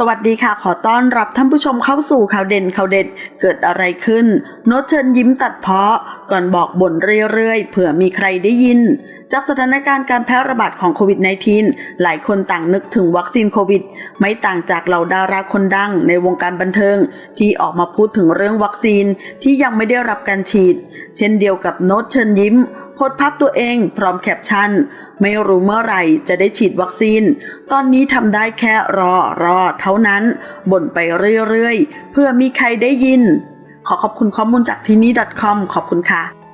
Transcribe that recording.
สวัสดีค่ะ ขอต้อนรับท่านผู้ชมเข้าสู่ข่าวเด่นข่าวเด็ด เกิดอะไรขึ้น โนตเชิญยิ้มตัดเพาะ ก่อนบอกบ่นเรื่อยๆ เผื่อมีใครได้ยิน จากสถานการณ์การแพร่ระบาดของโควิด -19 หลายคนต่างนึกถึงวัคซีนโควิด ไม่ต่างจากเหล่าดาราคนดังในวงการบันเทิง ที่ออกมาพูดถึงเรื่องวัคซีนที่ยังไม่ได้รับการฉีด เช่นเดียวกับโนตเชิญยิ้ม พสต์ภาพตัวเองพร้อมแคปชั่น ไม่รู้เมื่อไหร่จะได้ฉีดวัคซีน ตอนนี้ทำได้แค่รอรอเท่านั้น บ่นไปเรื่อยๆ เพื่อมีใครได้ยิน ขอขอบคุณข้อมูลจากที่นี่ .com ขอบคุณค่ะ